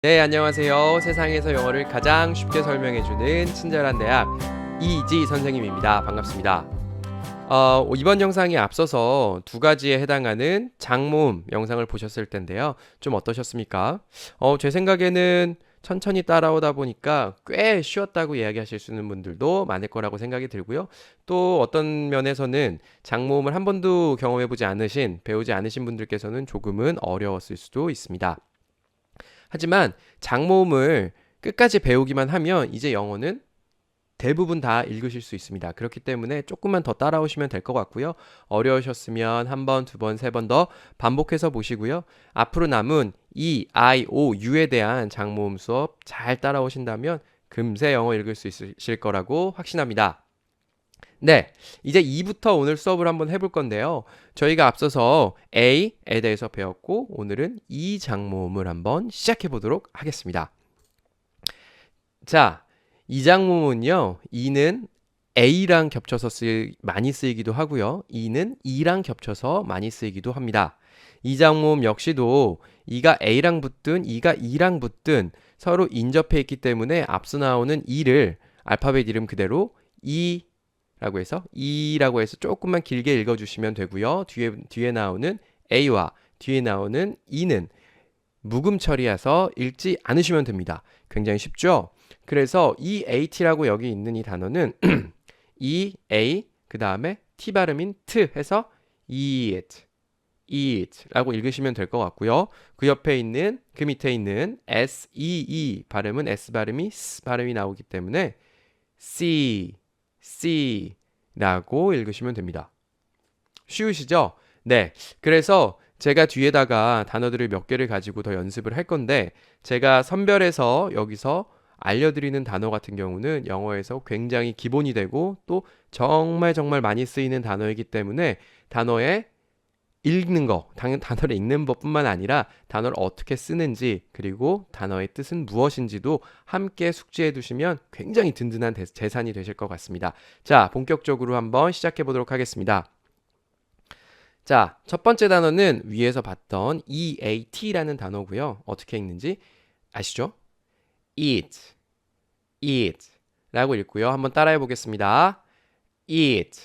네, 안녕하세요. 세상에서 영어를 가장 쉽게 설명해주는 친절한 대학 이지 선생님입니다. 반갑습니다. 어, 이번 영상이 앞서서 두 가지에 해당하는 장모음 영상을 보셨을 텐데요. 좀 어떠셨습니까? 어, 제 생각에는 천천히 따라오다 보니까 꽤 쉬웠다고 이야기하실 수 있는 분들도 많을 거라고 생각이 들고요. 또 어떤 면에서는 장모음을 한 번도 경험해보지 않으신, 배우지 않으신 분들께서는 조금은 어려웠을 수도 있습니다. 하지만 장모음을 끝까지 배우기만 하면 이제 영어는 대부분 다 읽으실 수 있습니다. 그렇기 때문에 조금만 더 따라오시면 될 것 같고요. 어려우셨으면 한 번, 두 번, 세 번 더 반복해서 보시고요. 앞으로 남은 E, I, O, U에 대한 장모음 수업 잘 따라오신다면 금세 영어 읽을 수 있으실 거라고 확신합니다. 네, 이제 2부터 오늘 수업을 한번 해볼 건데요. 저희가 앞서서 A에 대해서 배웠고, 오늘은 이 장모음을 한번 시작해 보도록 하겠습니다. 자, 이 장모음은요, 이는 A랑 겹쳐서 쓰, 많이 쓰이기도 하고요. 이는 E랑 겹쳐서 많이 쓰이기도 합니다. 이 장모음 역시도 이가 A랑 붙든 이가 E랑 붙든 서로 인접해 있기 때문에 앞서 나오는 E를 알파벳 이름 그대로 E 라고 해서 E라고 해서 조금만 길게 읽어주시면 되고요. 뒤에, 뒤에 나오는 A와 뒤에 나오는 E는 묵음 처리해서 읽지 않으시면 됩니다. 굉장히 쉽죠? 그래서 이 AT라고 여기 있는 이 단어는 E, A, 그 다음에 T 발음인 T 해서 eat, eat 라고 읽으시면 될 것 같고요. 그 옆에 있는, 그 밑에 있는 S, E, E 발음은 S 발음이 S 발음이 나오기 때문에 C, C 라고 읽으시면 됩니다. 쉬우시죠? 네. 그래서 제가 뒤에다가 단어들을 몇 개를 가지고 더 연습을 할 건데 제가 선별해서 여기서 알려드리는 단어 같은 경우는 영어에서 굉장히 기본이 되고 또 정말 정말 많이 쓰이는 단어이기 때문에 단어에 읽는 거, 당- 단어를 읽는 법뿐만 아니라 단어를 어떻게 쓰는지 그리고 단어의 뜻은 무엇인지도 함께 숙지해 두시면 굉장히 든든한 대- 재산이 되실 것 같습니다. 자, 본격적으로 한번 시작해 보도록 하겠습니다. 자, 첫 번째 단어는 위에서 봤던 EAT라는 단어고요. 어떻게 읽는지 아시죠? eat, eat 라고 읽고요. 한번 따라해 보겠습니다. eat.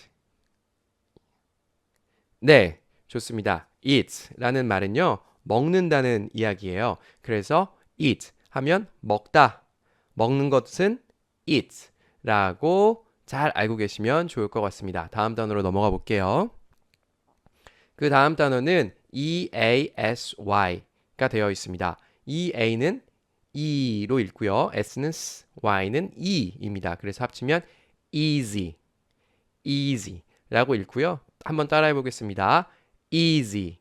네, 좋습니다. eat 라는 말은요, 먹는다는 이야기예요. 그래서 eat 하면 먹다. 먹는 것은 eat 라고 잘 알고 계시면 좋을 것 같습니다. 다음 단어로 넘어가 볼게요. 그 다음 단어는 EASY가 되어 있습니다. EA는 E로 읽고요. S는 S, Y는 E입니다. 그래서 합치면 easy, easy라고 읽고요. 한번 따라해 보겠습니다. Easy.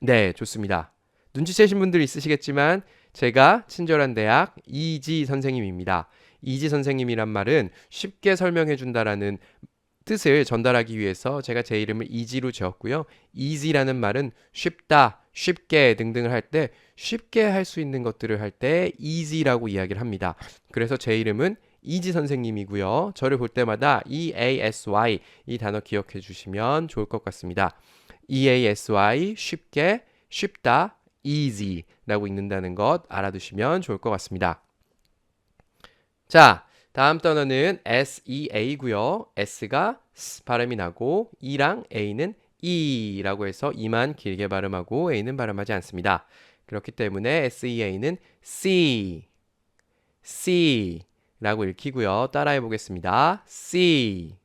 네, 좋습니다. 눈치채신 분들 있으시겠지만 제가 친절한 대학 이지 선생님입니다. 이지 선생님이란 말은 쉽게 설명해 준다라는 뜻을 전달하기 위해서 제가 제 이름을 이지로 지었고요. easy라는 말은 쉽다, 쉽게 등등을 할 때 쉽게 할 수 있는 것들을 할 때 easy라고 이야기를 합니다. 그래서 제 이름은 이지 선생님이고요. 저를 볼 때마다 EASY 이 단어 기억해 주시면 좋을 것 같습니다. EASY 쉽게, 쉽다, easy라고 읽는다는 것 알아두시면 좋을 것 같습니다. 자, 다음 단어는 SEA고요. S가 S 발음이 나고 E랑 A는 E라고 해서 E만 길게 발음하고 A는 발음하지 않습니다. 그렇기 때문에 SEA는 C, C 라고 읽히고요. 따라해 보겠습니다. C.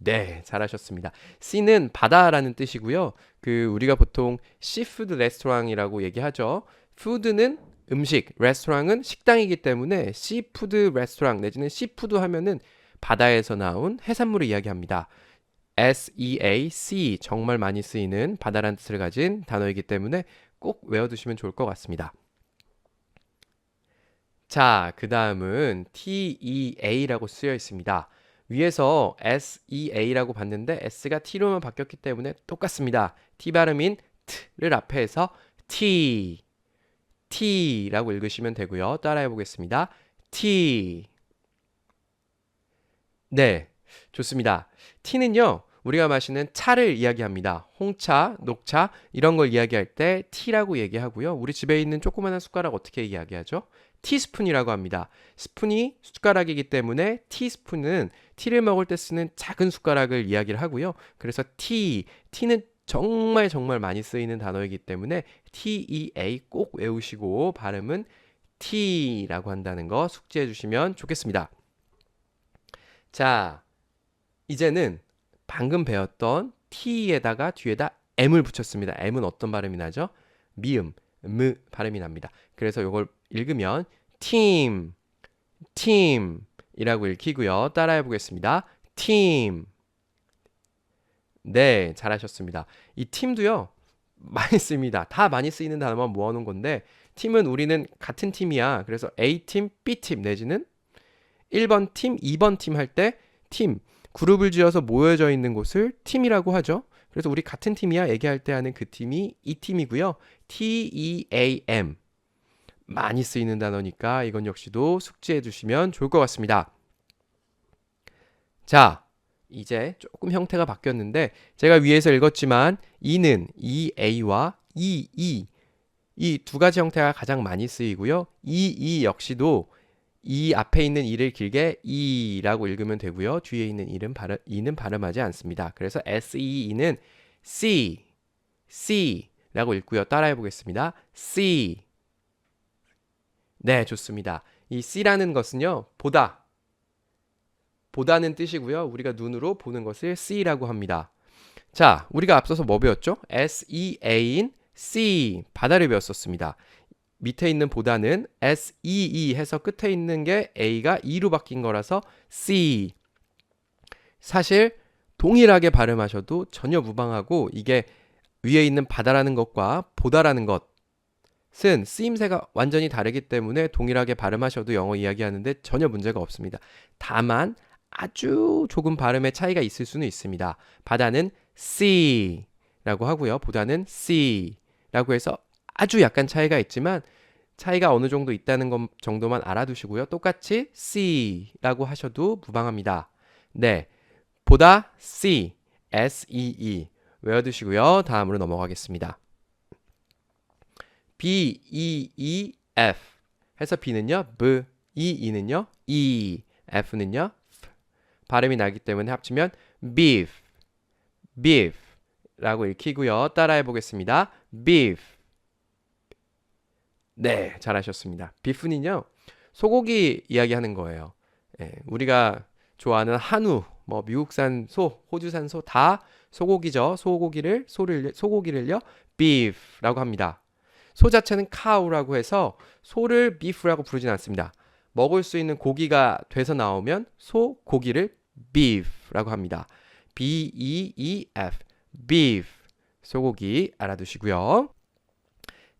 네, 잘하셨습니다. C는 바다라는 뜻이고요. 그 우리가 보통 시푸드 레스토랑이라고 얘기하죠. 푸드는 음식, 레스토랑은 식당이기 때문에 시푸드 레스토랑 내지는 시푸드 하면은 바다에서 나온 해산물을 이야기합니다. SEAC 정말 많이 쓰이는 바다라는 뜻을 가진 단어이기 때문에 꼭 외워두시면 좋을 것 같습니다. 자, 그 다음은 TEA라고 쓰여 있습니다. 위에서 SEA라고 봤는데 S가 T로만 바뀌었기 때문에 똑같습니다. T 발음인 T를 앞에 해서 T, T라고 읽으시면 되고요. 따라해 보겠습니다. T. 네, 좋습니다. T는요, 우리가 마시는 차를 이야기합니다. 홍차, 녹차 이런 걸 이야기할 때 티라고 얘기하고요. 우리 집에 있는 조그마한 숟가락 어떻게 이야기하죠? 티스푼이라고 합니다. 스푼이 숟가락이기 때문에 티스푼은 티를 먹을 때 쓰는 작은 숟가락을 이야기를 하고요. 그래서 티, 티는 정말 정말 많이 쓰이는 단어이기 때문에 TEA 꼭 외우시고 발음은 T라고 한다는 거 숙지해 주시면 좋겠습니다. 자, 이제는 방금 배웠던 T에다가 뒤에다 M을 붙였습니다. M은 어떤 발음이 나죠? 미음, 무 발음이 납니다. 그래서 이걸 읽으면 팀, 팀이라고 읽히고요. 따라해 보겠습니다. 팀. 네, 잘하셨습니다. 이 팀도요, 많이 씁니다. 다 많이 쓰이는 단어만 모아놓은 건데, 팀은 우리는 같은 팀이야. 그래서 A팀, B팀 내지는 1번 팀, 2번 팀 할 때 팀, 그룹을 지어서 모여져 있는 곳을 팀이라고 하죠. 그래서 우리 같은 팀이야 얘기할 때 하는 그 팀이 이 팀이고요. T-E-A-M. 많이 쓰이는 단어니까 이건 역시도 숙지해 주시면 좋을 것 같습니다. 자, 이제 조금 형태가 바뀌었는데 제가 위에서 읽었지만 이는 EA와 EE 이 두 가지 형태가 가장 많이 쓰이고요. EE 역시도 이 앞에 있는 이를 길게 이라고 읽으면 되고요. 뒤에 있는 이는 발음 이는 발음하지 않습니다. 그래서 SEE는 C C라고 읽고요. 따라해 보겠습니다. C 네, 좋습니다. 이 C라는 것은요. 보다 보다는 뜻이고요. 우리가 눈으로 보는 것을 C라고 합니다. 자, 우리가 앞서서 뭐 배웠죠? SEA인 C 바다를 배웠었습니다. 밑에 있는 보다는 SEE 해서 끝에 있는 게 A가 E로 바뀐 거라서 C. 사실 동일하게 발음하셔도 전혀 무방하고 이게 위에 있는 바다라는 것과 보다라는 것은 쓰임새가 완전히 다르기 때문에 동일하게 발음하셔도 영어 이야기하는데 전혀 문제가 없습니다. 다만 아주 조금 발음의 차이가 있을 수는 있습니다. 바다는 C라고 하고요. 보다는 C. 라고 해서 아주 약간 차이가 있지만 차이가 어느 정도 있다는 것 정도만 알아두시고요. 똑같이 C라고 하셔도 무방합니다. 네. 보다 C, S-E-E 외워두시고요. 다음으로 넘어가겠습니다. B, E, E, F 해서 B는요, B, E, E는요, E, F는요, F 발음이 나기 때문에 합치면 beef, beef 라고 읽히고요. 따라해 보겠습니다. beef. 네, 잘하셨습니다. 비프는요, 소고기 이야기하는 거예요. 예, 우리가 좋아하는 한우, 뭐 미국산 소, 호주산 소 다 소고기죠. 소고기를 소를 소고기를요, beef라고 합니다. 소 자체는 cow라고 해서 소를 beef라고 부르진 않습니다. 먹을 수 있는 고기가 돼서 나오면 소 고기를 beef라고 합니다. B E E F beef 소고기 알아두시고요.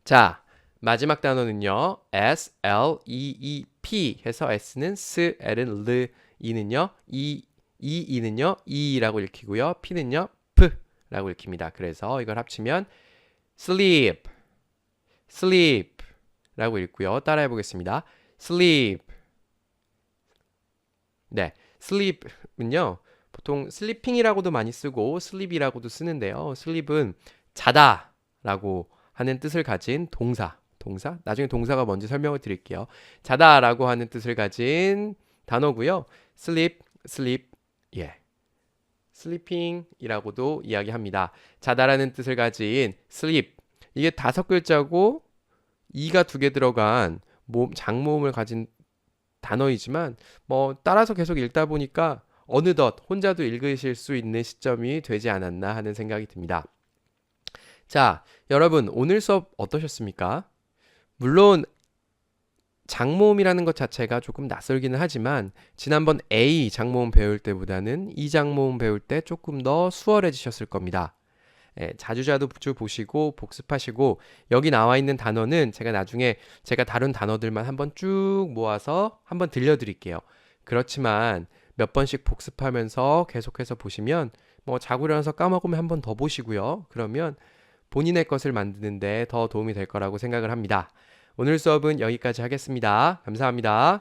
자, 마지막 단어는요. S L E E P 해서 S는 S, L은 L, E는요. E E E는요. E라고 읽히고요. P는요. P라고 읽힙니다. 그래서 이걸 합치면 sleep, sleep라고 읽고요. 따라해 보겠습니다. sleep. 네, sleep은요. 보통 슬리핑이라고도 많이 쓰고 슬립이라고도 쓰는데요. 슬립은 자다라고 하는 뜻을 가진 동사, 동사. 나중에 동사가 뭔지 설명을 드릴게요. 자다라고 하는 뜻을 가진 단어고요. sleep, sleep, 예. sleeping이라고도 이야기합니다. 자다라는 뜻을 가진 sleep. 이게 다섯 글자고 이가 두 개 들어간 모음, 장모음을 가진 단어이지만 뭐 따라서 계속 읽다 보니까 어느덧 혼자도 읽으실 수 있는 시점이 되지 않았나 하는 생각이 듭니다. 자, 여러분, 오늘 수업 어떠셨습니까? 물론, 장모음이라는 것 자체가 조금 낯설기는 하지만, 지난번 A 장모음 배울 때보다는 이 장모음 배울 때 조금 더 수월해지셨을 겁니다. 예, 자주자주 보시고 복습하시고 여기 나와 있는 단어는 제가 나중에 제가 다룬 단어들만 한번 쭉 모아서 한번 들려드릴게요. 그렇지만 몇 번씩 복습하면서 계속해서 보시면 뭐 자고 일어나서 까먹으면 한번 더 보시고요. 그러면 본인의 것을 만드는데 더 도움이 될 거라고 생각을 합니다. 오늘 수업은 여기까지 하겠습니다. 감사합니다.